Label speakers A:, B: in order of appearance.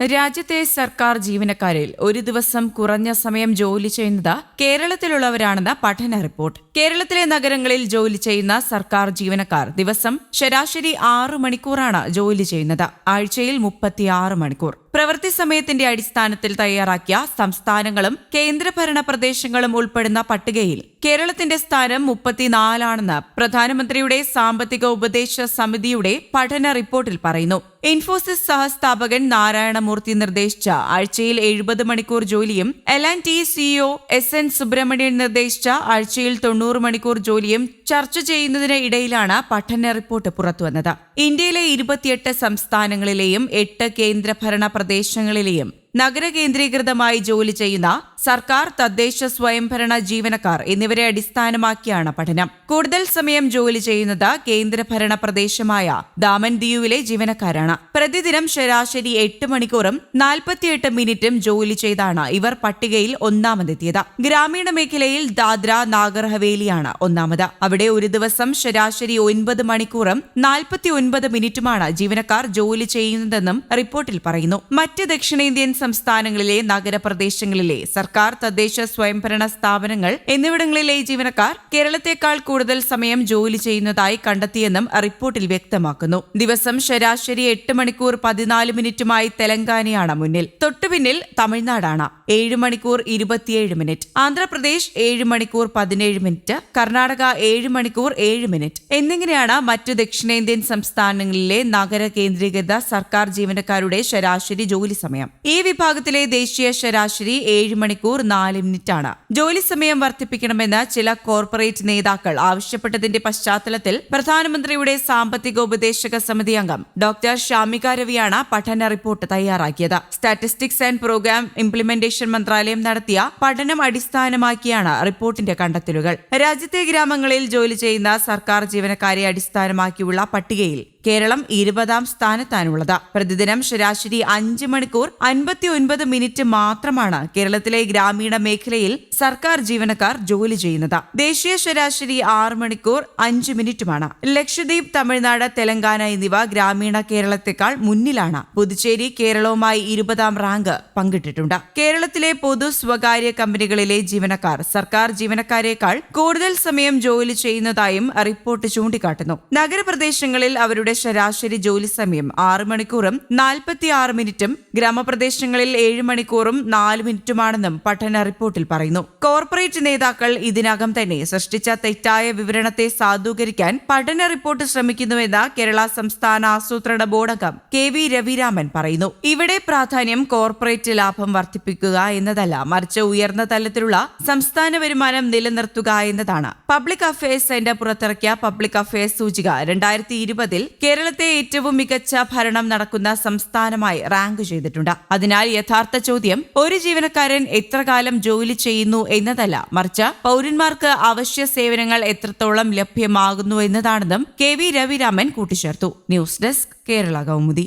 A: രാജ്യത്തെ സർക്കാർ ജീവനക്കാരിൽ ഒരു ദിവസം കുറഞ്ഞ സമയം ജോലി ചെയ്യുന്നത് കേരളത്തിലുള്ളവരാണെന്ന പഠന റിപ്പോർട്ട്. കേരളത്തിലെ നഗരങ്ങളിൽ ജോലി ചെയ്യുന്ന സർക്കാർ ജീവനക്കാർ ദിവസം ശരാശരി ആറ് മണിക്കൂറാണ് ജോലി ചെയ്യുന്നത്. ആഴ്ചയിൽ മുപ്പത്തിയാറ് മണിക്കൂർ. പ്രവൃത്തി സമയത്തിന്റെ അടിസ്ഥാനത്തിൽ തയ്യാറാക്കിയ സംസ്ഥാനങ്ങളും കേന്ദ്രഭരണ പ്രദേശങ്ങളും ഉൾപ്പെടുന്ന പട്ടികയിൽ കേരളത്തിന്റെ സ്ഥാനം മുപ്പത്തിനാലാണെന്ന് പ്രധാനമന്ത്രിയുടെ സാമ്പത്തിക ഉപദേശ സമിതിയുടെ പഠന റിപ്പോർട്ടിൽ പറയുന്നു. ഇൻഫോസിസ് സഹസ്ഥാപകൻ നാരായണമൂർത്തി നിർദ്ദേശിച്ച ആഴ്ചയിൽ എഴുപത് മണിക്കൂർ ജോലിയും L and T CEO S N Subrahmanyan നിർദ്ദേശിച്ച ആഴ്ചയിൽ തൊണ്ണൂറ് മണിക്കൂർ ജോലിയും ചർച്ച ചെയ്യുന്നതിന് ഇടയിലാണ് പഠന റിപ്പോർട്ട് പുറത്തുവന്നത്. ഇന്ത്യയിലെ ഇരുപത്തിയെട്ട് സംസ്ഥാനങ്ങളിലെയും എട്ട് കേന്ദ്രഭരണ പ്രദേശങ്ങളിലെയും നഗര കേന്ദ്രീകൃതമായി ജോലി ചെയ്യുന്ന സർക്കാർ തദ്ദേശ സ്വയംഭരണ ജീവനക്കാർ എന്നിവരെ അടിസ്ഥാനമാക്കിയാണ് പഠനം. കൂടുതൽ സമയം ജോലി ചെയ്യുന്നത് കേന്ദ്രഭരണ പ്രദേശമായ ദാമൻ ദിയുവിലെ ജീവനക്കാരാണ്. പ്രതിദിനം ശരാശരി എട്ട് മണിക്കൂറും നാൽപ്പത്തിയെട്ട് മിനിറ്റും ജോലി ചെയ്താണ് ഇവർ പട്ടികയിൽ ഒന്നാമതെത്തിയത്. ഗ്രാമീണ മേഖലയിൽ ദാദ്ര നാഗർ ഹവേലിയാണ് ഒന്നാമത്. അവിടെ ഒരു ദിവസം ശരാശരി ഒൻപത് മണിക്കൂറും നാൽപ്പത്തി ഒൻപത് മിനിറ്റുമാണ് ജീവനക്കാർ ജോലി ചെയ്യുന്നതെന്നും റിപ്പോർട്ടിൽ പറയുന്നു. മറ്റ് ദക്ഷിണേന്ത്യൻ സംസ്ഥാനങ്ങളിലെ നഗരപ്രദേശങ്ങളിലെ സർക്കാർ തദ്ദേശ സ്വയംഭരണ സ്ഥാപനങ്ങൾ എന്നിവിടങ്ങളിലെ ജീവനക്കാർ കേരളത്തെക്കാൾ കൂടുതൽ സമയം ജോലി ചെയ്യുന്നതായി കണ്ടെത്തിയെന്നും റിപ്പോർട്ടിൽ വ്യക്തമാക്കുന്നു. ദിവസം ശരാശരി എട്ട് മണിക്കൂർ പതിനാല് മിനിറ്റുമായി തെലങ്കാനയാണ് മുന്നിൽ. തൊട്ടുപിന്നിൽ തമിഴ്നാടാണ്. ഏഴ് മണിക്കൂർ ഇരുപത്തിയേഴ് മിനിറ്റ്. ആന്ധ്രാപ്രദേശ് ഏഴ് മണിക്കൂർ പതിനേഴ് മിനിറ്റ്. കർണാടക ഏഴ് മണിക്കൂർ ഏഴ് മിനിറ്റ്. എന്നിങ്ങനെയാണ് മറ്റു ദക്ഷിണേന്ത്യൻ സംസ്ഥാനങ്ങളിലെ നഗര കേന്ദ്രീകൃത സർക്കാർ ജീവനക്കാരുടെ ശരാശരി ജോലി സമയം. ഈ വിഭാഗത്തിലെ ദേശീയ ശരാശരി ഏഴ് മണിക്കൂർ നാല് മിനിറ്റാണ്. ജോലി സമയം വർദ്ധിപ്പിക്കണമെന്ന് ചില കോർപ്പറേറ്റ് നേതാക്കൾ ആവശ്യപ്പെട്ടതിന്റെ പശ്ചാത്തലത്തിൽ പ്രധാനമന്ത്രിയുടെ സാമ്പത്തിക ഉപദേശക സമിതി അംഗം ഡോക്ടർ ഷാമിക രവിയാണ് പഠന റിപ്പോർട്ട് തയ്യാറാക്കിയത്. സ്റ്റാറ്റിസ്റ്റിക്സ് ആൻഡ് പ്രോഗ്രാം ഇംപ്ലിമെന്റേഷൻ മന്ത്രാലയം നടത്തിയ പഠനം അടിസ്ഥാനമാക്കിയാണ് റിപ്പോർട്ടിന്റെ കണ്ടെത്തലുകൾ. രാജ്യത്തെ ഗ്രാമങ്ങളിൽ ജോലി ചെയ്യുന്ന സർക്കാർ ജീവനക്കാരെ അടിസ്ഥാനമാക്കിയുള്ള പട്ടികയിൽ കേരളം ഇരുപതാം സ്ഥാനത്താണുള്ളത്. പ്രതിദിനം ശരാശരി അഞ്ച് മണിക്കൂർ അൻപത്തി ഒൻപത് മിനിറ്റ് മാത്രമാണ് കേരളത്തിലെ ഗ്രാമീണ മേഖലയിൽ സർക്കാർ ജീവനക്കാർ ജോലി ചെയ്യുന്നത്. ദേശീയ ശരാശരി ആറ് മണിക്കൂർ അഞ്ച് മിനിറ്റുമാണ്. ലക്ഷദ്വീപ് തമിഴ്നാട് തെലങ്കാന എന്നിവ ഗ്രാമീണ കേരളത്തെക്കാൾ മുന്നിലാണ്. പുതുച്ചേരി കേരളവുമായി ഇരുപതാം റാങ്ക് പങ്കിട്ടിട്ടുണ്ട്. കേരളത്തിലെ പൊതു സ്വകാര്യ കമ്പനികളിലെ ജീവനക്കാർ സർക്കാർ ജീവനക്കാരേക്കാൾ കൂടുതൽ സമയം ജോലി ചെയ്യുന്നതായും റിപ്പോർട്ട് ചൂണ്ടിക്കാട്ടുന്നു. നഗരപ്രദേശങ്ങളിൽ അവരുടെ ശരാശരി ജോലി സമയം ആറ് മണിക്കൂറും നാൽപ്പത്തി ആറ് മിനിറ്റും. ഗ്രാമപ്രദേശങ്ങളിൽ ഏഴ് മണിക്കൂറും നാല് മിനിറ്റുമാണെന്നും പഠന റിപ്പോർട്ടിൽ പറയുന്നു. കോർപ്പറേറ്റ് നേതാക്കൾ ഇതിനകം തന്നെ സൃഷ്ടിച്ച തെറ്റായ വിവരണത്തെ സാധൂകരിക്കാൻ പഠന റിപ്പോർട്ട് ശ്രമിക്കുന്നുവെന്ന് കേരള സംസ്ഥാന ആസൂത്രണ ബോർഡ് അംഗം കെ വി രവിരാമൻ പറയുന്നു. ഇവിടെ പ്രാധാന്യം കോർപ്പറേറ്റ് ലാഭം വർദ്ധിപ്പിക്കുക എന്നതല്ല മറിച്ച് ഉയർന്ന തലത്തിലുള്ള സംസ്ഥാന വരുമാനം നിലനിർത്തുക എന്നതാണ്. പബ്ലിക് അഫയേഴ്സ് സെന്റർ പുറത്തിറക്കിയ പബ്ലിക് അഫയേഴ്സ് സൂചിക രണ്ടായിരത്തി ഇരുപതിൽ കേരളത്തെ ഏറ്റവും മികച്ച ഭരണം നടക്കുന്ന സംസ്ഥാനമായി റാങ്ക് ചെയ്തിട്ടുണ്ട്. അതിനാൽ യഥാർത്ഥ ചോദ്യം ഒരു ജീവനക്കാരൻ എത്ര കാലം ജോലി ചെയ്യുന്നു എന്നതല്ല. മറിച്ച് പൗരന്മാർക്ക് അവശ്യ സേവനങ്ങൾ എത്രത്തോളം ലഭ്യമാകുന്നു എന്നതാണെന്നും കെ വി രവിരാമൻ കൂട്ടിച്ചേർത്തു. News desk Kerala Kaumudi.